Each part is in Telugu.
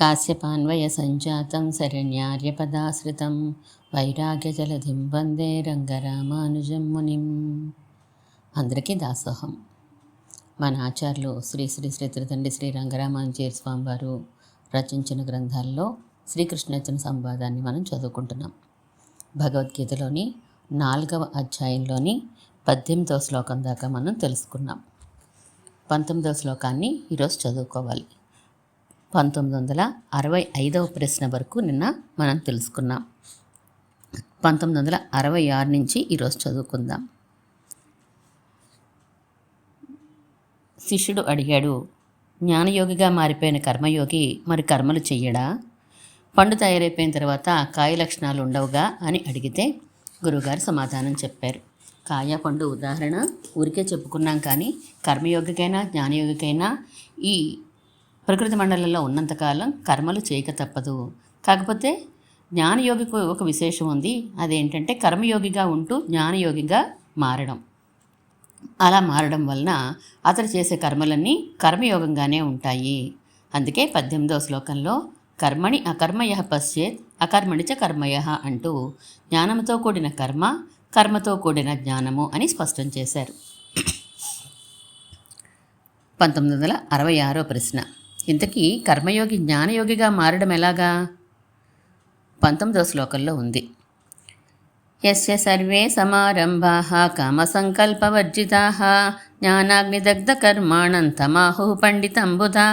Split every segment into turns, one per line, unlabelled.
కాశ్యపాన్వయ సంజాతం శరణ్యార్యపదాశ్రితం వైరాగ్యజలధిం వందే రంగరామానుజం మునిం అందరికీ దాసోహం। మన ఆచార్యులు శ్రీ శ్రీ శ్రీ త్రితండ్రి శ్రీ రంగరామానుజీయ స్వామి వారు రచించిన గ్రంథాల్లో శ్రీకృష్ణచన సంవాదాన్ని మనం చదువుకుంటున్నాం। భగవద్గీతలోని నాలుగవ అధ్యాయంలోని పద్దెనిమిదవ శ్లోకం దాకా మనం తెలుసుకున్నాం। పంతొమ్మిదవ శ్లోకాన్ని ఈరోజు చదువుకోవాలి। పంతొమ్మిది వందల అరవై ఐదవ ప్రశ్న వరకు నిన్న మనం తెలుసుకున్నాం. పంతొమ్మిది వందల అరవై ఆరు నుంచి ఈరోజు చదువుకుందాం. శిష్యుడు అడిగాడు జ్ఞానయోగిగా మారిపోయిన కర్మయోగి మరి కర్మలు చెయ్యడా? పండు తయారైపోయిన తర్వాత కాయ లక్షణాలు ఉండవుగా? అని అడిగితే గురువుగారు సమాధానం చెప్పారు. కాయ పండు ఉదాహరణ ఊరికే చెప్పుకున్నాం కానీ కర్మయోగికైనా జ్ఞానయోగికైనా ఈ ప్రకృతి మండలంలో ఉన్నంతకాలం కర్మలు చేయక తప్పదు. కాకపోతే జ్ఞానయోగికి ఒక విశేషం ఉంది. అదేంటంటే కర్మయోగిగా ఉంటూ జ్ఞానయోగిగా మారడం. అలా మారడం వలన అతడు చేసే కర్మలన్నీ కర్మయోగంగానే ఉంటాయి. అందుకే పద్దెనిమిదవ శ్లోకంలో కర్మణి అకర్మయ పశ్చేత్ అకర్మణి చ కర్మయ అంటూ జ్ఞానంతో కూడిన కర్మ కర్మతో కూడిన జ్ఞానము అని స్పష్టం చేశారు. పంతొమ్మిది వందల అరవై ఆరో ప్రశ్న. ఇంతకీ కర్మయోగి జ్ఞానయోగిగా మారడం ఎలాగా? పంతొమ్మిదవ శ్లోకంలో ఉంది. యస్య సర్వే సమారంభా కామసంకల్పవర్జితా జ్ఞానాగ్నిదగ్ధకర్మాణం తమాహు పండితంబుధా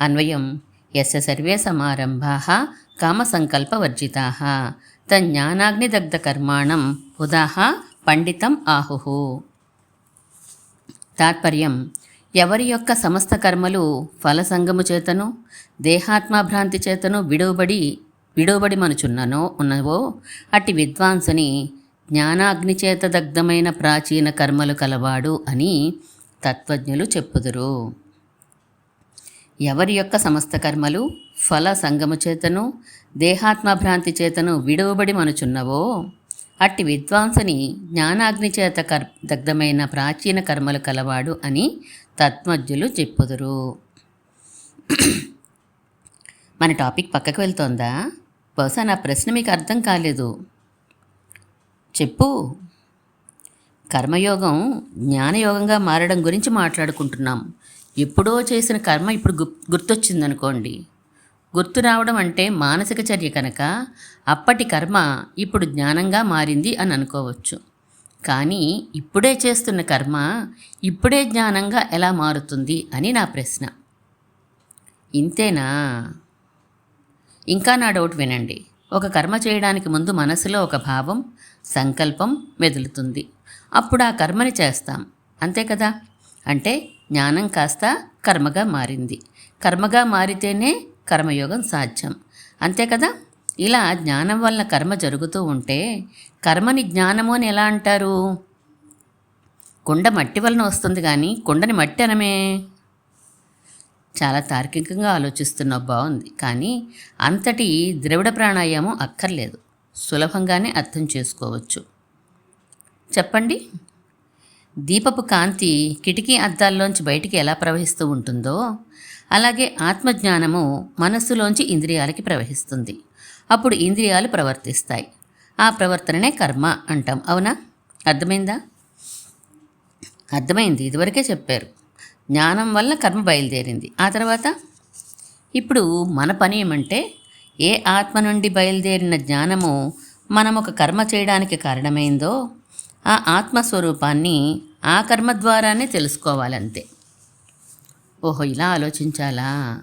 అన్వయం. యస్య సర్వే సమారంభా కామసంకల్పవర్జితా తజ్ఞానాగ్నిదగ్ధకర్మాణం ఉదాహ పండితం ఆహు. తాత్పర్యం. ఎవరి యొక్క సమస్త కర్మలు ఫలసంగము చేతను దేహాత్మభ్రాంతి చేతను విడువబడి విడువబడి మనుచున్ననో ఉన్నవో అట్టి విద్వాంసుని జ్ఞానాగ్ని చేత దగ్ధమైన ప్రాచీన కర్మలు కలవాడు అని తత్వజ్ఞులు చెప్పుదురు. ఎవరి యొక్క సమస్త కర్మలు ఫల సంగము చేతను దేహాత్మభ్రాంతి చేతను విడువబడి మనుచున్నవో అట్టి విద్వాంసుని జ్ఞానాగ్నిచేత కర్ దగ్ధమైన ప్రాచీన కర్మలు కలవాడు అని తత్మజ్ఞులు చెప్పుదురు. మన టాపిక్ పక్కకు వెళ్తోందా? బహుశా నా ప్రశ్న మీకు అర్థం కాలేదు. చెప్పు. కర్మయోగం జ్ఞానయోగంగా మారడం గురించి మాట్లాడుకుంటున్నాం. ఎప్పుడో చేసిన కర్మ ఇప్పుడు గు గుర్తొచ్చిందనుకోండి. గుర్తు రావడం అంటే మానసిక చర్య కనుక అప్పటి కర్మ ఇప్పుడు జ్ఞానంగా మారింది అని అనుకోవచ్చు. కానీ ఇప్పుడే చేస్తున్న కర్మ ఇప్పుడే జ్ఞానంగా ఎలా మారుతుంది అని నా ప్రశ్న. ఇంతేనా? ఇంకా నా డౌట్ వినండి. ఒక కర్మ చేయడానికి ముందు మనసులో ఒక భావం సంకల్పం మెదులుతుంది. అప్పుడు ఆ కర్మని చేస్తాం. అంతే కదా? అంటే జ్ఞానం కాస్త కర్మగా మారింది. కర్మగా మారితేనే కర్మయోగం సాధ్యం. అంతే కదా? ఇలా జ్ఞానం వలన కర్మ జరుగుతూ ఉంటే కర్మని జ్ఞానము అని ఎలా అంటారు? కుండ మట్టి వలన వస్తుంది కానీ కుండని మట్టి అనమే. చాలా తార్కికంగా ఆలోచిస్తున్నావు బాగుంది. కానీ అంతటి ద్రవిడ ప్రాణాయామం అక్కర్లేదు. సులభంగానే అర్థం చేసుకోవచ్చు. చెప్పండి. దీపపు కాంతి కిటికీ అద్దాల్లోంచి బయటికి ఎలా ప్రవహిస్తూ ఉంటుందో అలాగే ఆత్మజ్ఞానము మనస్సులోంచి ఇంద్రియాలకి ప్రవహిస్తుంది. అప్పుడు ఇంద్రియాలు ప్రవర్తిస్తాయి. ఆ ప్రవర్తననే కర్మ అంటాం. అవునా? అర్థమైందా? అర్థమైంది. ఇదివరకే చెప్పారు. జ్ఞానం వల్ల కర్మ బయలుదేరింది. ఆ తర్వాత? ఇప్పుడు మన పని ఏమంటే ఏ ఆత్మ నుండి బయలుదేరిన జ్ఞానము మనం ఒక కర్మ చేయడానికి కారణమైందో ఆ ఆత్మస్వరూపాన్ని ఆ కర్మ ద్వారానే తెలుసుకోవాలంతే. ఓహో ఇలా ఆలోచించాలా?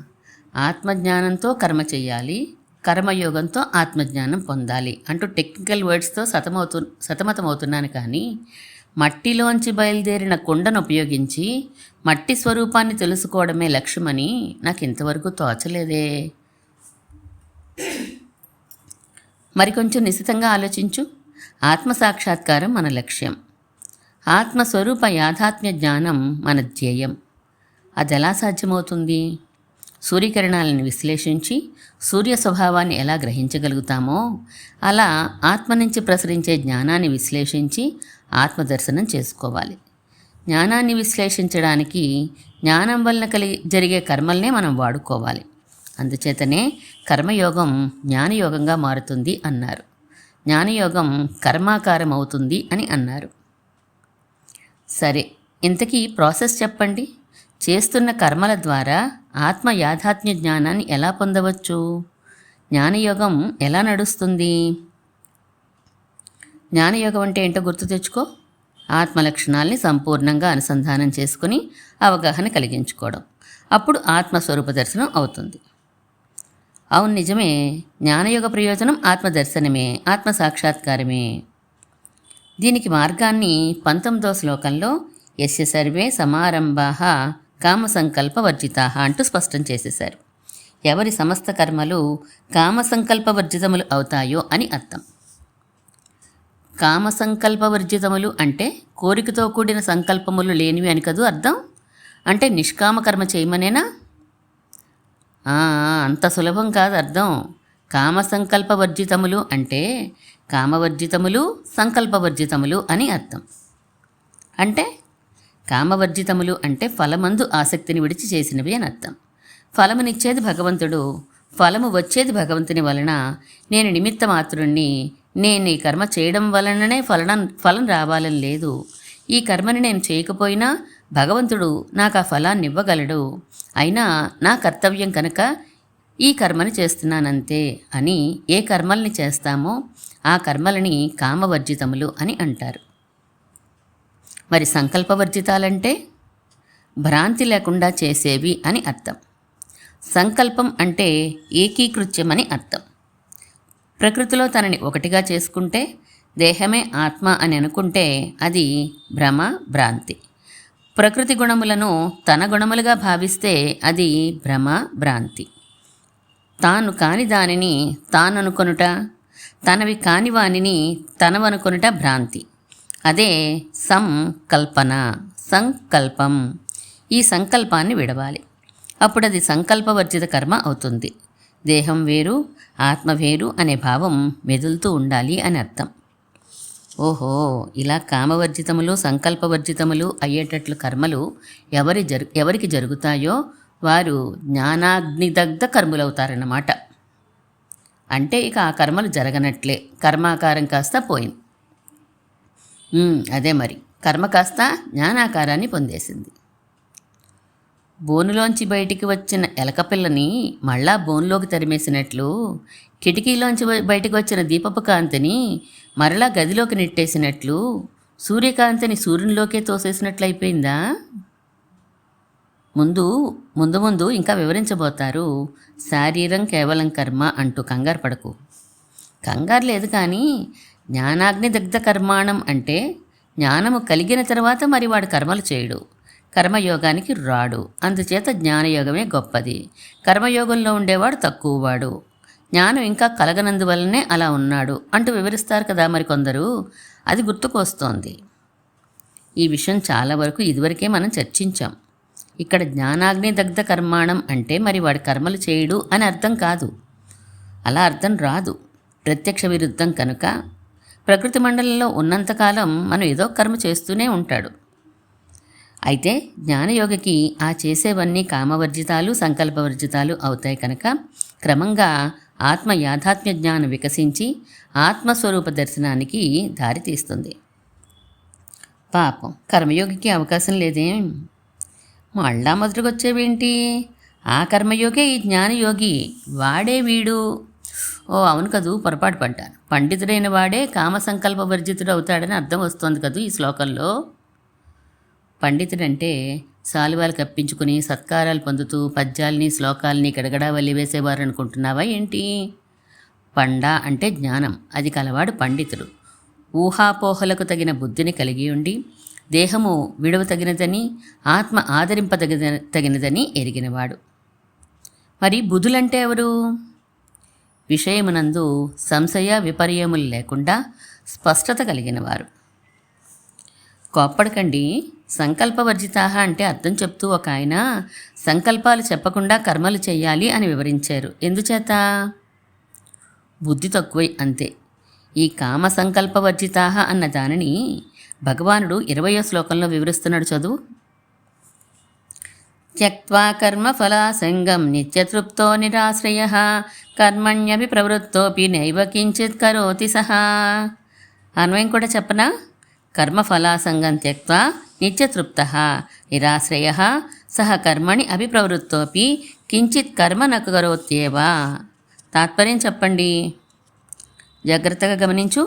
ఆత్మజ్ఞానంతో కర్మ చేయాలి కర్మయోగంతో ఆత్మజ్ఞానం పొందాలి అంటూ టెక్నికల్ వర్డ్స్తో సతమవుతు సతమతమవుతున్నాను కానీ మట్టిలోంచి బయలుదేరిన కుండను ఉపయోగించి మట్టి స్వరూపాన్ని తెలుసుకోవడమే లక్ష్యమని నాకు ఇంతవరకు తోచలేదే మరికొంచెం నిశితంగా ఆలోచించు. ఆత్మసాక్షాత్కారం మన లక్ష్యం. ఆత్మస్వరూప యాథాత్మ్య జ్ఞానం మన ధ్యేయం. అది ఎలా సాధ్యమవుతుంది? సూర్యకిరణాలను విశ్లేషించి సూర్య స్వభావాన్ని ఎలా గ్రహించగలుగుతామో అలా ఆత్మ నుంచి ప్రసరించే జ్ఞానాన్ని విశ్లేషించి ఆత్మదర్శనం చేసుకోవాలి. జ్ఞానాన్ని విశ్లేషించడానికి జ్ఞానం వలన కలిగి జరిగే కర్మల్నే మనం వాడుకోవాలి. అందుచేతనే కర్మయోగం జ్ఞానయోగంగా మారుతుంది అన్నారు. జ్ఞానయోగం కర్మాకారం అవుతుంది అని అన్నారు. సరే ఇంతకీ ప్రాసెస్ చెప్పండి. చేస్తున్న కర్మల ద్వారా ఆత్మ యాథాత్మ్య జ్ఞానాన్ని ఎలా పొందవచ్చు? జ్ఞానయోగం ఎలా నడుస్తుంది? జ్ఞానయోగం అంటే ఏంటో గుర్తు తెచ్చుకో. ఆత్మ లక్షణాల్ని సంపూర్ణంగా అనుసంధానం చేసుకుని అవగాహన కలిగించుకోవడం. అప్పుడు ఆత్మస్వరూప దర్శనం అవుతుంది. అవును నిజమే. జ్ఞానయోగ ప్రయోజనం ఆత్మదర్శనమే ఆత్మ సాక్షాత్కారమే. దీనికి మార్గాన్ని పంతొమ్మిదో శ్లోకంలో యస్య సర్వే సమారంభా కామ సంకల్పవర్జిత అంటూ స్పష్టం చేసేశారు. ఎవరి సమస్త కర్మలు కామ సంకల్ప వర్జితములు అవుతాయో అని అర్థం. కామ సంకల్ప వర్జితములు అంటే కోరికతో కూడిన సంకల్పములు లేనివి అని కదూ అర్థం? అంటే నిష్కామ కర్మ చేయమనేనా అంత సులభం కాదు అర్థం. కామ సంకల్ప వర్జితములు అంటే కామవర్జితములు సంకల్పవర్జితములు అని అర్థం. అంటే కామవర్జితములు అంటే ఫలమందు ఆసక్తిని విడిచి చేసినవి అని అర్థం. ఫలమునిచ్చేది భగవంతుడు ఫలము వచ్చేది భగవంతుని వలన నేను నిమిత్త మాత్రుణ్ణి నేను ఈ కర్మ చేయడం వలననే ఫలం ఫలం రావాలని లేదు. ఈ కర్మని నేను చేయకపోయినా భగవంతుడు నాకు ఆ ఫలాన్ని ఇవ్వగలడు అయినా నా కర్తవ్యం కనుక ఈ కర్మని చేస్తున్నానంతే అని ఏ కర్మల్ని చేస్తామో ఆ కర్మలని కామవర్జితములు అని అంటారు. మరి సంకల్పవర్జితాలంటే భ్రాంతి లేకుండా చేసేవి అని అర్థం. సంకల్పం అంటే ఏకీకృత్యమని అర్థం. ప్రకృతిలో తనని ఒకటిగా చేసుకుంటే దేహమే ఆత్మ అని అనుకుంటే అది భ్రమ భ్రాంతి. ప్రకృతి గుణములను తన గుణములుగా భావిస్తే అది భ్రమ భ్రాంతి. తాను కాని దానిని తాననుకొనుట తనవి కాని వానిని తనవనుకొనుట భ్రాంతి. అదే సంకల్పన సంకల్పం. ఈ సంకల్పాన్ని విడవాలి. అప్పుడు అది సంకల్పవర్జిత కర్మ అవుతుంది. దేహం వేరు ఆత్మ వేరు అనే భావం మెదులుతూ ఉండాలి అని అర్థం. ఓహో ఇలా కామవర్జితములు సంకల్పవర్జితములు అయ్యేటట్లు కర్మలు ఎవరి జరు ఎవరికి జరుగుతాయో వారు జ్ఞానాగ్నిదగ్ధ కర్మలవుతారన్నమాట. అంటే ఇక ఆ కర్మలు జరగనట్లే. కర్మాకారం కాస్త పోయింది. అదే మరి. కర్మ కాస్త జ్ఞానాకారాన్ని పొందేసింది. బోనులోంచి బయటికి వచ్చిన ఎలకపిల్లని మళ్ళా బోన్లోకి తరిమేసినట్లు కిటికీలోంచి బయటకు వచ్చిన దీపపు కాంతిని మరలా గదిలోకి నెట్టేసినట్లు సూర్యకాంతిని సూర్యునిలోకే తోసేసినట్లయిపోయిందా? ముందు ముందు ముందు ఇంకా వివరించబోతారు. శారీరం కేవలం కర్మ అంటూ కంగారు పడకు. కంగారు లేదు కానీ జ్ఞానాగ్ని దగ్ధ కర్మాణం అంటే జ్ఞానము కలిగిన తర్వాత మరి వాడు కర్మలు చేయడు. కర్మయోగానికి రాడు. అందుచేత జ్ఞానయోగమే గొప్పది. కర్మయోగంలో ఉండేవాడు తక్కువవాడు. జ్ఞానం ఇంకా కలగనందువల్లనే అలా ఉన్నాడు అంటూ వివరిస్తారు కదా మరి కొందరు. అది గుర్తుకొస్తోంది. ఈ విషయం చాలా వరకు ఇదివరకే మనం చర్చించాం. ఇక్కడ జ్ఞానాగ్ని దగ్ధ కర్మాణం అంటే మరి వాడి కర్మలు చేయడు అని అర్థం కాదు. అలా అర్థం రాదు. ప్రత్యక్ష విరుద్ధం కనుక ప్రకృతి మండలంలో ఉన్నంతకాలం మనం ఏదో కర్మ చేస్తూనే ఉంటాడు. అయితే జ్ఞానయోగికి ఆ చేసేవన్నీ కామవర్జితాలు సంకల్పవర్జితాలు అవుతాయి కనుక క్రమంగా ఆత్మ యాథాత్మ్య జ్ఞానం వికసించి ఆత్మస్వరూప దర్శనానికి దారితీస్తుంది పాపం కర్మయోగికి అవకాశం లేదేం? మళ్ళా మొదటికొచ్చేవేంటి ఆ కర్మయోగే ఈ జ్ఞానయోగి వాడే వీడు. ఓ అవును కదూ పొరపాటు పడ్డాను. పండితుడైన వాడే కామ సంకల్ప వర్జితుడు అవుతాడని అర్థం వస్తోంది కదూ ఈ శ్లోకంలో. పండితుడంటే శాలువాలు కప్పించుకుని సత్కారాలు పొందుతూ పద్యాల్ని శ్లోకాల్ని గడగడా వల్లివేసేవారు అనుకుంటున్నావా ఏంటి? పండ అంటే జ్ఞానం. అది కలవాడు పండితుడు. ఊహాపోహలకు తగిన బుద్ధిని కలిగి ఉండి దేహము విడవ తగినదని ఆత్మ ఆదరింపదగిన తగినదని ఎరిగినవాడు. మరి బుధులంటే ఎవరు? విషయమునందు సంశయ విపర్యములు లేకుండా స్పష్టత కలిగినవారు. కోప్పడకండి. సంకల్పవర్జితాహ అంటే అర్థం చెప్తూ ఒక ఆయన సంకల్పాలు చెప్పకుండా కర్మలు చేయాలి అని వివరించారు. ఎందుచేత? బుద్ధి తక్కువై అంతే. ఈ కామ సంకల్పవర్జితాహ అన్న దానిని భగవానుడు ఇరవయో శ్లోకంలో వివరిస్తున్నాడు చదువు. త్యక్వా కర్మఫలాసంగం నిత్యతృప్తో నిరాశ్రయ కర్మణ్యపి ప్రవృత్తోపి నైవ కించిత్ కరోతి సహా అన్వయం కూడా చెప్పనా కర్మఫలాసంగం త్యక్వా నిత్యతృప్త నిరాశ్రయ సహ కర్మణి అభిప్రవృత్తోపి కించిత్ కర్మ నకు కరోత్యేవా తాత్పర్యం చెప్పండి జాగ్రత్తగా గమనించు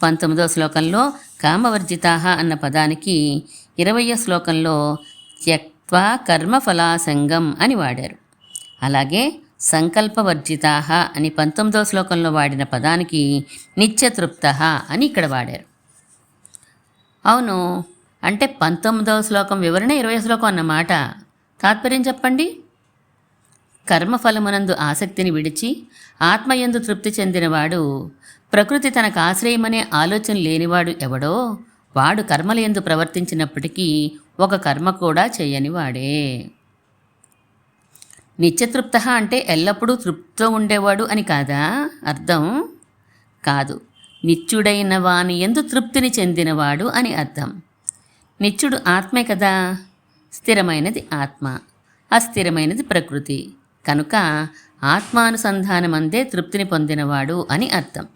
పంతొమ్మిదో శ్లోకంలో కామవర్జితా అన్న పదానికి ఇరవయో శ్లోకంలో త్యక్ త్యక్వా కర్మఫలాసంగం అని వాడారు. అలాగే సంకల్పవర్జితా అని పంతొమ్మిదవ శ్లోకంలో వాడిన పదానికి నిత్యతృప్త అని ఇక్కడ వాడారు. అవును అంటే పంతొమ్మిదవ శ్లోకం వివరణ ఇరవై శ్లోకం అన్నమాట తాత్పర్యం చెప్పండి? కర్మఫలమునందు ఆసక్తిని విడిచి ఆత్మయందు తృప్తి చెందినవాడు ప్రకృతి తనకు ఆశ్రయమనే ఆలోచన లేనివాడు ఎవడో వాడు కర్మలయందు ప్రవర్తించినప్పటికీ ఒక కర్మ కూడా చేయనివాడే నిత్యతృప్త అంటే ఎల్లప్పుడూ తృప్తితో ఉండేవాడు అని కాదా? అర్థం? కాదు. నిత్యుడైన వాని ఎందు తృప్తిని చెందినవాడు అని అర్థం. నిత్యుడు ఆత్మే కదా? స్థిరమైనది ఆత్మ. అస్థిరమైనది ప్రకృతి. కనుక ఆత్మానుసంధానమందే తృప్తిని పొందినవాడు అని అర్థం.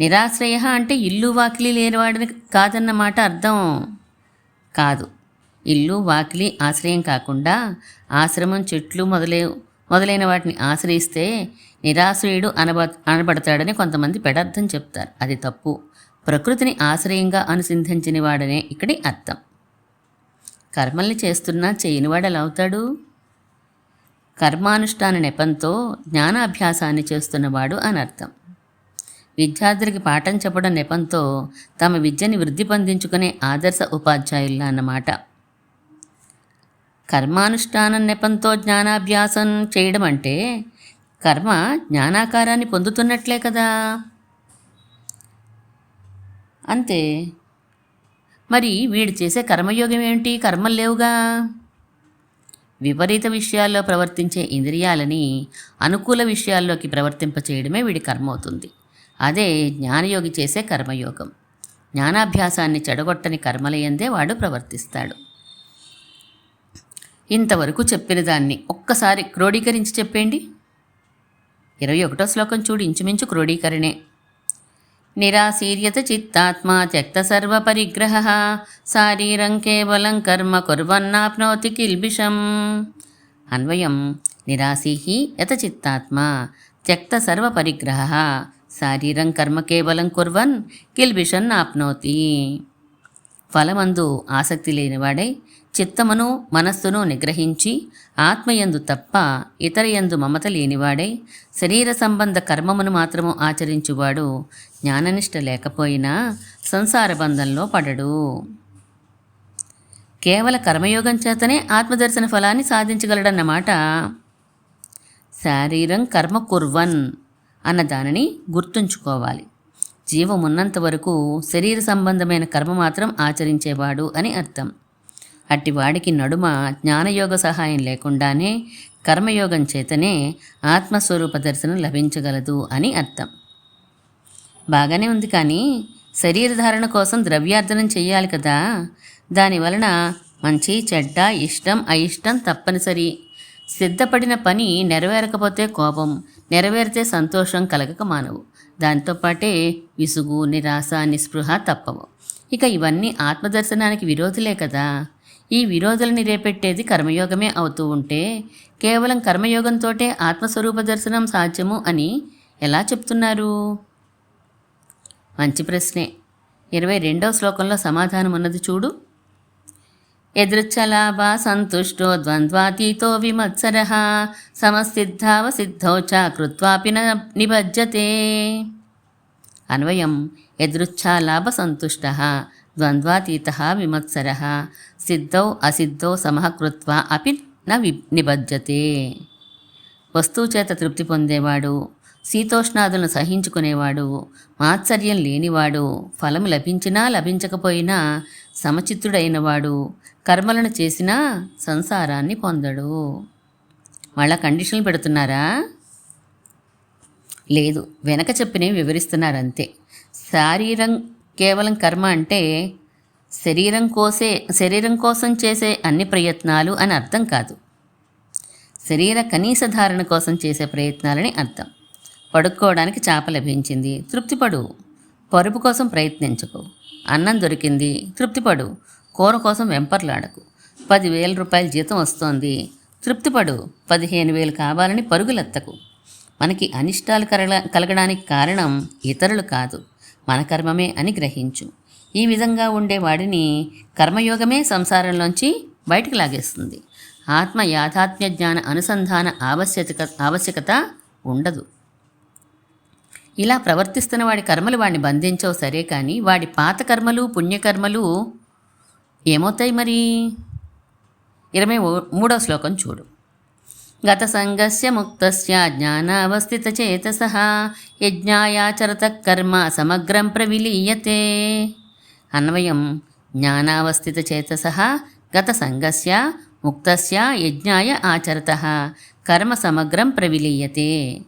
నిరాశ్రయ అంటే ఇల్లు వాకిలి లేనివాడిని కాదన్నమాట అర్థం. కాదు. ఇల్లు వాకిలి ఆశ్రయం కాకుండా ఆశ్రమం చెట్లు మొదలై మొదలైన వాటిని ఆశ్రయిస్తే నిరాశ్రయుడు అనబ అనబడతాడని కొంతమంది పెడర్థం చెప్తారు. అది తప్పు. ప్రకృతిని ఆశ్రయంగా అనుసంధించిన వాడనే ఇక్కడి అర్థం. కర్మల్ని చేస్తున్నా చేయనివాడు ఎలా అవుతాడు? కర్మానుష్ఠాన నెపంతో జ్ఞానాభ్యాసాన్ని చేస్తున్నవాడు అని అర్థం విద్యార్థులకి పాఠం చెప్పడం నెపంతో తమ విద్యని వృద్ధి పొందించుకునే ఆదర్శ ఉపాధ్యాయుల్లా అన్నమాట. కర్మానుష్ఠానం నెపంతో జ్ఞానాభ్యాసం చేయడం అంటే కర్మ జ్ఞానాకారాన్ని పొందుతున్నట్లే కదా. అంతే. మరి వీడు చేసే కర్మయోగం ఏమిటి కర్మలు లేవుగా. విపరీత విషయాల్లో ప్రవర్తించే ఇంద్రియాలని అనుకూల విషయాల్లోకి ప్రవర్తింపచేయడమే వీడి కర్మ అవుతుంది. అదే జ్ఞానయోగి చేసే కర్మయోగం. జ్ఞానాభ్యాసాన్ని చెడగొట్టని కర్మలయందే వాడు ప్రవర్తిస్తాడు. ఇంతవరకు చెప్పిన దాన్ని ఒక్కసారి క్రోడీకరించి చెప్పేండి? ఇరవై ఒకటో శ్లోకం చూడు ఇంచుమించు క్రోడీకరణే. నిరాశీర్యత చిత్తాత్మా త్యక్త సర్వపరిగ్రహ శారీరం కేవలం కర్మ కుర్వన్నాప్నోతి కిల్బిషం. అన్వయం నిరాశీ యత చిత్తాత్మా త్యక్త సర్వపరిగ్రహ శారీరం కర్మ కేవలం కుర్వన్ కిల్బిషన్ ఆప్నోతి. ఫలమందు ఆసక్తి లేనివాడై చిత్తమును మనస్సును నిగ్రహించి ఆత్మయందు తప్ప ఇతరయందు మమత లేనివాడై శరీర సంబంధ కర్మమును మాత్రము ఆచరించువాడు జ్ఞాననిష్ట లేకపోయినా సంసార బంధంలో పడడు. కేవల కర్మయోగం చేతనే ఆత్మదర్శన ఫలాన్ని సాధించగలడన్నమాట. శారీరం కర్మ కుర్వన్. అన్న దానిని గుర్తుంచుకోవాలి. జీవమున్నంత వరకు శరీర సంబంధమైన కర్మ మాత్రం ఆచరించేవాడు అని అర్థం. అట్టివాడికి నడుమ జ్ఞానయోగ సహాయం లేకుండానే కర్మయోగం చేతనే ఆత్మస్వరూప దర్శనం లభించగలదు అని అర్థం. బాగానే ఉంది కానీ శరీరధారణ కోసం ద్రవ్యార్ధనం చేయాలి కదా. దానివలన మంచి చెడ్డ ఇష్టం అయిష్టం తప్పనిసరి. సిద్ధపడిన పని నెరవేరకపోతే కోపం నెరవేరితే సంతోషం కలగక మానవు. దాంతోపాటే విసుగు నిరాశ నిస్పృహ తప్పవు. ఇక ఇవన్నీ ఆత్మదర్శనానికి విరోధులే కదా. ఈ విరోధులని రేపెట్టేది కర్మయోగమే అవుతూ ఉంటే కేవలం కర్మయోగంతోటే ఆత్మస్వరూప దర్శనం సాధ్యము అని ఎలా చెప్తున్నారు? మంచి ప్రశ్నే. ఇరవై రెండవ శ్లోకంలో సమాధానం ఉన్నది చూడు. ఎదృచ్ఛలాభ సంతుష్టో ద్వంద్వాతీతో విమత్సర సమసిద్ధావసిద్ధౌ చ కృత్వాపి నిబజ్జతే అన్వయం యదృచ్ఛాలాభ సంతుష్ట ద్వంద్వాతీత విమత్సర సిద్ధౌ అసిద్ధౌ సమః కృత్వా అపి న నిబజ్జతే వస్తువు చేత తృప్తి పొందేవాడు శీతోష్ణాదులను సహించుకునేవాడు మాత్సర్యం లేనివాడు ఫలం లభించినా లభించకపోయినా సమచిత్తుడైనవాడు కర్మలను చేసినా సంసారాన్ని పొందడు. మళ్ళా కండిషన్లు పెడుతున్నారా? లేదు వెనక చెప్పినవి వివరిస్తున్నారంతే. శారీరం కేవలం కర్మ అంటే శరీరం కోసే శరీరం కోసం చేసే అన్ని ప్రయత్నాలు అని అర్థం కాదు. శరీర కనీస ధారణ కోసం చేసే ప్రయత్నాలని అర్థం. పడుకోవడానికి చాప లభించింది. తృప్తిపడు. పరుపు కోసం ప్రయత్నించకు. అన్నం దొరికింది. తృప్తిపడు. కూర కోసం వెంపర్లాడకు. పదివేల రూపాయల జీతం వస్తోంది. తృప్తిపడు. పదిహేను వేలు కావాలని పరుగులెత్తకు. మనకి అనిష్టాలు కలగ కలగడానికి కారణం ఇతరులు కాదు. మన కర్మమే అని గ్రహించు. ఈ విధంగా ఉండే వాడిని కర్మయోగమే సంసారంలోంచి బయటకు లాగేస్తుంది. ఆత్మ యాథాత్మ్య జ్ఞాన అనుసంధాన ఆవశ్యక ఆవశ్యకత ఉండదు. ఇలా ప్రవర్తిస్తున్న వాడి కర్మలు వాడిని బంధించవు సరే కానీ వాడి పాత కర్మలు పుణ్యకర్మలు ఏమవుతాయి మరి? ఇరవై మూడో శ్లోకం చూడు. గత సంగస్య ముక్తస్య జ్ఞానావస్థిత చేతస యజ్ఞాయాచరత కర్మ సమగ్రం ప్రవిలీయతే. అన్వయం జ్ఞానావస్థిత చేతస గత సంగస్య ముక్తస్య యజ్ఞాయ ఆచరత కర్మ సమగ్రం ప్రవిలీయతే.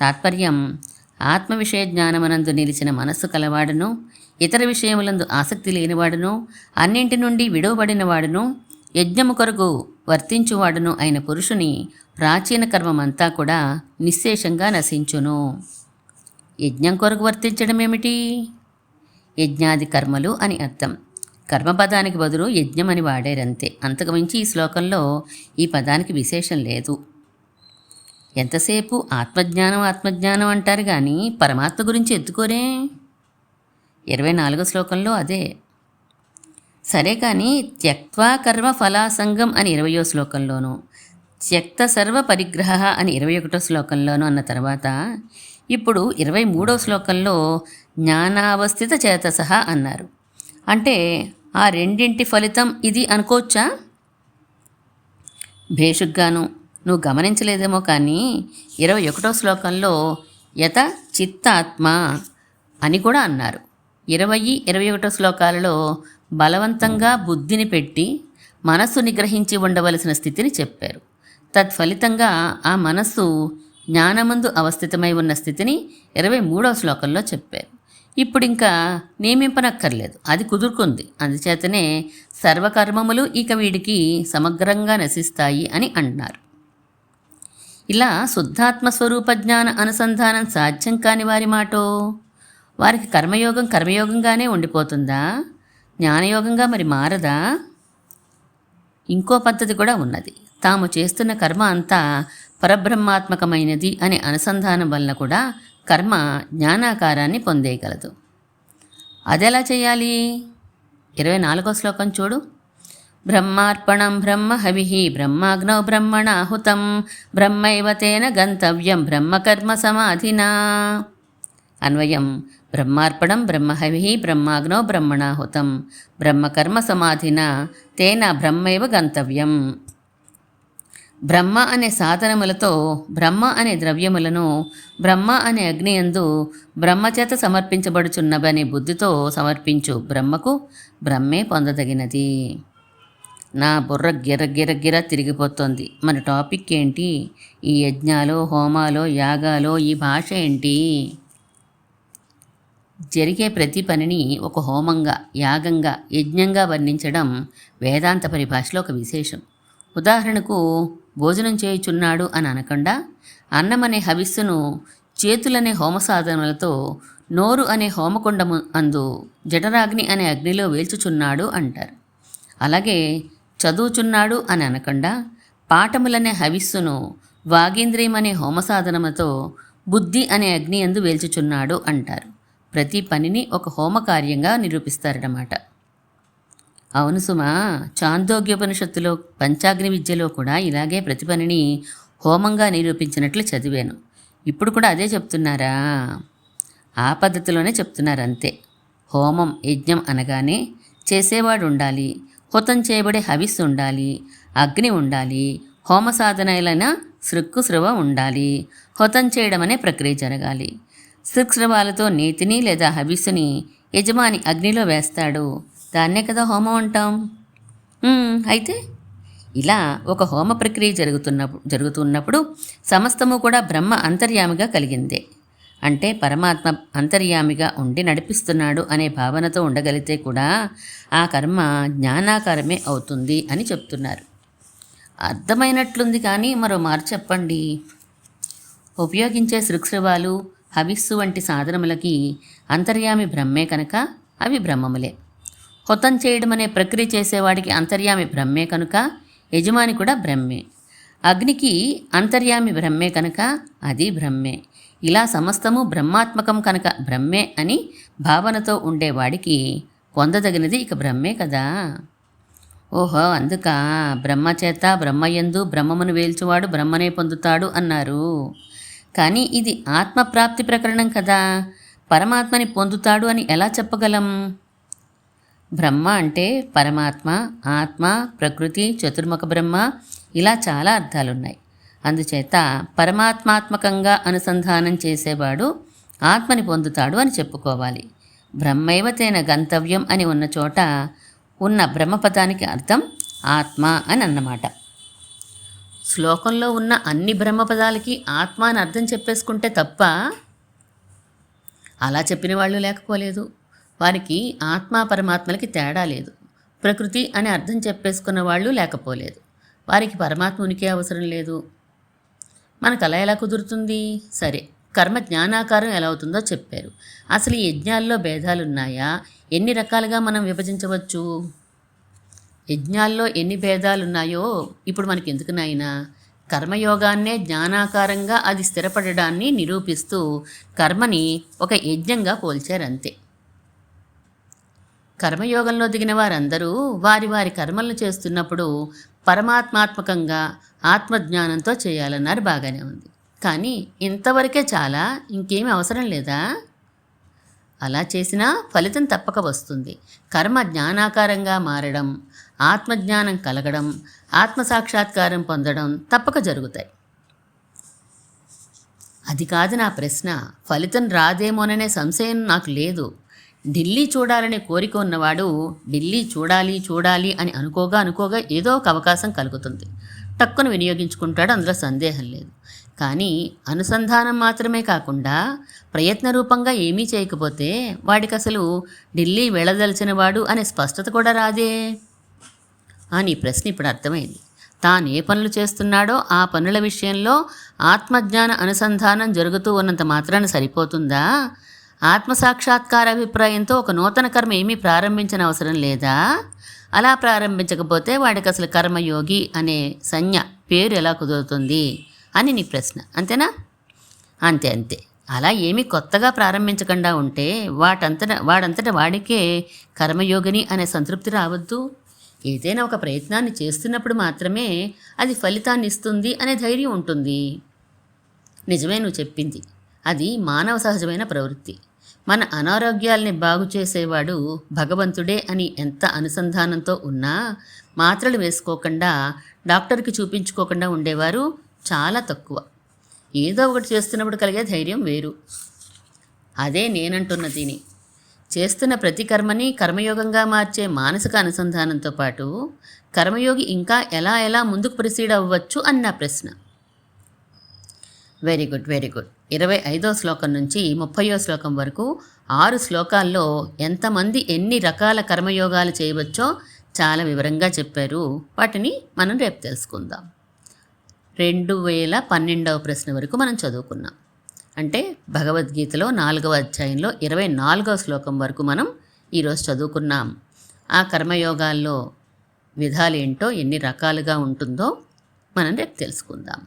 తాత్పర్యం ఆత్మ విషయ జ్ఞానమనందు నిలిచిన మనస్సు కలవాడును ఇతర విషయములందు ఆసక్తి లేనివాడును అన్నింటి నుండి విడవబడినవాడును యజ్ఞము కొరకు వర్తించువాడును అయిన పురుషుని ప్రాచీన కర్మమంతా కూడా నిశ్శేషంగా నశించును. యజ్ఞం కొరకు వర్తించడం ఏమిటి యజ్ఞాది కర్మలు అని అర్థం. కర్మపదానికి బదులు యజ్ఞం అని వాడారంతే అంతకుమించి ఈ శ్లోకంలో ఈ పదానికి విశేషం లేదు. ఎంతసేపు ఆత్మజ్ఞానం ఆత్మజ్ఞానం అంటారు కానీ పరమాత్మ గురించి ఎత్తుకోరే. ఇరవై నాలుగో శ్లోకంలో అదే. సరే కానీ త్యక్వా కర్మ ఫలాసంగం అని ఇరవయో శ్లోకంలోనూ త్యక్త సర్వ పరిగ్రహ అని ఇరవై ఒకటో శ్లోకంలోనూ అన్న తర్వాత ఇప్పుడు ఇరవై మూడో శ్లోకంలో జ్ఞానావస్థిత చేతసహ అన్నారు. అంటే ఆ రెండింటి ఫలితం ఇది అనుకోవచ్చా? భేషుగ్గాను నువ్వు గమనించలేదేమో కానీ ఇరవై ఒకటో శ్లోకంలో యత చిత్తాత్మ అని కూడా అన్నారు. ఇరవై ఇరవై ఒకటో శ్లోకాలలో బలవంతంగా బుద్ధిని పెట్టి మనస్సు నిగ్రహించి ఉండవలసిన స్థితిని చెప్పారు. తత్ఫలితంగా ఆ మనస్సు జ్ఞానమందు అవస్థితమై ఉన్న స్థితిని ఇరవై మూడవ శ్లోకంలో చెప్పారు. ఇప్పుడు ఇంకా నియమింపనక్కర్లేదు. అది కుదురుకుంది. అందుచేతనే సర్వకర్మములు ఇక వీడికి సమగ్రంగా నశిస్తాయి అని అంటున్నారు ఇలా శుద్ధాత్మ స్వరూప జ్ఞాన అనుసంధానం సాధ్యం కాని వారి మాటో? వారికి కర్మయోగం కర్మయోగంగానే ఉండిపోతుందా? జ్ఞానయోగంగా మరి మారదా? ఇంకో పద్ధతి కూడా ఉన్నది. తాము చేస్తున్న కర్మ అంతా పరబ్రహ్మాత్మకమైనది అనే అనుసంధానం వలన కూడా కర్మ జ్ఞానాకారాన్ని పొందేయగలదు. అదెలా చేయాలి? ఇరవై నాలుగో శ్లోకం చూడు. బ్రహ్మార్పణం బ్రహ్మ హవి బ్రహ్మాగ్నౌ బ్రహ్మణాహుతం బ్రహ్మైవ తేన గంతవ్యం బ్రహ్మకర్మ సమాధినా. అన్వయం. బ్రహ్మార్పణం బ్రహ్మహవి బ్రహ్మాగ్నో బ్రహ్మణాహుతం బ్రహ్మకర్మ సమాధిన తేన బ్రహ్మైవ గంతవ్యం. బ్రహ్మ అనే సాధనములతో బ్రహ్మ అనే ద్రవ్యములను బ్రహ్మ అనే అగ్నియందు బ్రహ్మచేత సమర్పించబడుచున్నవనే బుద్ధితో సమర్పించు బ్రహ్మకు బ్రహ్మే పొందదగినది. నా బుర్ర గిర గిర గిర తిరిగిపోతుంది. మన టాపిక్ ఏంటి? ఈ యజ్ఞాలు హోమాలు యాగాలు ఈ భాష ఏంటి? జరిగే ప్రతి పనిని ఒక హోమంగా యాగంగా యజ్ఞంగా వర్ణించడం వేదాంత పరిభాషలో ఒక విశేషం. ఉదాహరణకు భోజనం చేయుచున్నాడు అని అనకుండా అన్నం అనే హవిస్సును చేతులనే హోమ సాధనలతో నోరు అనే హోమకుండము అందు జఠరాగ్ని అనే అగ్నిలో వేల్చుచున్నాడు అంటారు. అలాగే చదువుచున్నాడు అని అనకుండా పాఠములనే హవిస్సును వాగేంద్రియమనే హోమసాధనముతో బుద్ధి అనే అగ్ని ఎందు వేల్చుచున్నాడు అంటారు. ప్రతి పనిని ఒక హోమకార్యంగా నిరూపిస్తారన్నమాట. అవును సుమా చాందోగ్యోపనిషత్తులో పంచాగ్ని విద్యలో కూడా ఇలాగే ప్రతి పనిని హోమంగా నిరూపించినట్లు చదివాను. ఇప్పుడు కూడా అదే చెప్తున్నారా? ఆ పద్ధతిలోనే చెప్తున్నారు అంతే హోమం యజ్ఞం అనగానే చేసేవాడు ఉండాలి హుతం చేయబడే హవిస్సు ఉండాలి అగ్ని ఉండాలి హోమ సాధనలైన సృక్కు స్రవ ఉండాలి. హుతం చేయడం అనే ప్రక్రియ జరగాలి. సృక్స్రవాలతో నీతిని లేదా హవిస్సుని యజమాని అగ్నిలో వేస్తాడు. దాన్నే కదా హోమం అంటాం. అయితే? ఇలా ఒక హోమ ప్రక్రియ జరుగుతున్నప్పుడు జరుగుతున్నప్పుడు సమస్తము కూడా బ్రహ్మ అంతర్యామిగా కలిగిందే. అంటే పరమాత్మ అంతర్యామిగా ఉండి నడిపిస్తున్నాడు అనే భావనతో ఉండగలిగితే కూడా ఆ కర్మ జ్ఞానాకారమే అవుతుంది అని చెప్తున్నారు. అర్థమైనట్లుంది కానీ మరో మారు చెప్పండి. ఉపయోగించే శృక్స్రవాలు హవిస్సు వంటి సాధనములకి అంతర్యామి బ్రహ్మే కనుక అవి బ్రహ్మములే. హొతం చేయడం అనే ప్రక్రియ చేసేవాడికి అంతర్యామి బ్రహ్మే కనుక యజమాని కూడా బ్రహ్మే. అగ్నికి అంతర్యామి బ్రహ్మే కనుక అది బ్రహ్మే. ఇలా సమస్తము బ్రహ్మాత్మకం కనుక బ్రహ్మే అని భావనతో ఉండేవాడికి పొందదగినది ఇక బ్రహ్మే కదా. ఓహో అందుక బ్రహ్మచేత బ్రహ్మయందు బ్రహ్మమును వేల్చువాడు బ్రహ్మనే పొందుతాడు అన్నారు. కానీ ఇది ఆత్మప్రాప్తి ప్రకరణం కదా. పరమాత్మని పొందుతాడు అని ఎలా చెప్పగలం? బ్రహ్మ అంటే పరమాత్మ ఆత్మ ప్రకృతి చతుర్ముఖ బ్రహ్మ ఇలా చాలా అర్థాలున్నాయి. అందుచేత పరమాత్మాత్మకంగా అనుసంధానం చేసేవాడు ఆత్మని పొందుతాడు అని చెప్పుకోవాలి. బ్రహ్మైవతైన గంతవ్యం అని ఉన్న చోట ఉన్న బ్రహ్మపదానికి అర్థం ఆత్మ అని అన్నమాట శ్లోకంలో ఉన్న అన్ని బ్రహ్మపదాలకి ఆత్మ అని అర్థం చెప్పేసుకుంటే తప్ప అలా చెప్పిన వాళ్ళు లేకపోలేదు. వారికి ఆత్మ పరమాత్మలకి తేడా లేదు. ప్రకృతి అని అర్థం చెప్పేసుకున్న వాళ్ళు లేకపోలేదు. వారికి పరమాత్మ ఉనికి అవసరం లేదు. మనకు అలా ఎలా కుదురుతుంది? సరే కర్మ జ్ఞానాకారం ఎలా అవుతుందో చెప్పారు. అసలు ఈ యజ్ఞాల్లో భేదాలున్నాయా? ఎన్ని రకాలుగా మనం విభజించవచ్చు? యజ్ఞాల్లో ఎన్ని భేదాలున్నాయో ఇప్పుడు మనకి ఎందుకు నాయనా? కర్మయోగాన్నే జ్ఞానాకారంగా అది స్థిరపడడాన్ని నిరూపిస్తూ కర్మని ఒక యజ్ఞంగా పోల్చారంతే. కర్మయోగంలో దిగిన వారందరూ వారి వారి కర్మలను చేస్తున్నప్పుడు పరమాత్మాత్మకంగా ఆత్మజ్ఞానంతో చేయాలన్నారు బాగానే ఉంది. కానీ ఇంతవరకే చాలా ఇంకేమీ అవసరం లేదా? అలా చేసినా ఫలితం తప్పక వస్తుంది. కర్మ జ్ఞానాకారంగా మారడం ఆత్మజ్ఞానం కలగడం ఆత్మసాక్షాత్కారం పొందడం తప్పక జరుగుతాయి. అది కాదు నా ప్రశ్న. ఫలితం రాదేమోననే సంశయం నాకు లేదు. ఢిల్లీ చూడాలనే కోరిక ఉన్నవాడు ఢిల్లీ చూడాలి చూడాలి అని అనుకోగా అనుకోగా ఏదో ఒక అవకాశం కలుగుతుంది. టక్కును వినియోగించుకుంటాడు అందులో సందేహం లేదు. కానీ అనుసంధానం మాత్రమే కాకుండా ప్రయత్న రూపంగా ఏమీ చేయకపోతే వాడికి అసలు ఢిల్లీ వెళ్ళదలిచిన వాడు అనే స్పష్టత కూడా రాదే. అని ప్రశ్న ఇప్పుడు అర్థమైంది. తాను ఏ పనులు చేస్తున్నాడో ఆ పనుల విషయంలో ఆత్మజ్ఞాన అనుసంధానం జరుగుతూ ఉన్నంత మాత్రాన సరిపోతుందా? ఆత్మసాక్షాత్కార అభిప్రాయంతో ఒక నూతన కర్మ ఏమీ ప్రారంభించిన అవసరం లేదా? అలా ప్రారంభించకపోతే వాడికి అసలు కర్మయోగి అనే సంజ్ఞ పేరు ఎలా కుదురుతుంది అని నీ ప్రశ్న. అంతేనా? అంతే అంతే. అలా ఏమీ కొత్తగా ప్రారంభించకుండా ఉంటే వాటంతట వాడంతట వాడికే కర్మయోగిని అనే సంతృప్తి రావద్దు. ఏదైనా ఒక ప్రయత్నాన్ని చేస్తున్నప్పుడు మాత్రమే అది ఫలితాన్ని ఇస్తుంది అనే ధైర్యం ఉంటుంది. నిజమే నువ్వు చెప్పింది. అది మానవ సహజమైన ప్రవృత్తి. మన అనారోగ్యాల్ని బాగు చేసేవాడు భగవంతుడే అని ఎంత అనుసంధానంతో ఉన్నా మాత్రలు వేసుకోకుండా డాక్టర్కి చూపించుకోకుండా ఉండేవారు చాలా తక్కువ. ఏదో ఒకటి చేస్తున్నప్పుడు కలిగే ధైర్యం వేరు. అదే నేనంటున్న దీని చేస్తున్న ప్రతి కర్మని కర్మయోగంగా మార్చే మానసిక అనుసంధానంతో పాటు కర్మయోగి ఇంకా ఎలా ఎలా ముందుకు ప్రొసీడ్ అవ్వచ్చు అన్న ప్రశ్న. Very good very good. ఇరవై ఐదో శ్లోకం నుంచి ముప్పయో శ్లోకం వరకు ఆరు శ్లోకాల్లో ఎంతమంది ఎన్ని రకాల కర్మయోగాలు చేయవచ్చో చాలా వివరంగా చెప్పారు. వాటిని మనం రేపు తెలుసుకుందాం. రెండు వేల పన్నెండవ ప్రశ్న వరకు మనం చదువుకున్నాం. అంటే భగవద్గీతలో నాలుగవ అధ్యాయంలో ఇరవై నాలుగవ శ్లోకం వరకు మనం ఈరోజు చదువుకున్నాం. ఆ కర్మయోగాల్లో విధాలేంటో ఎన్ని రకాలుగా ఉంటుందో మనం రేపు తెలుసుకుందాం.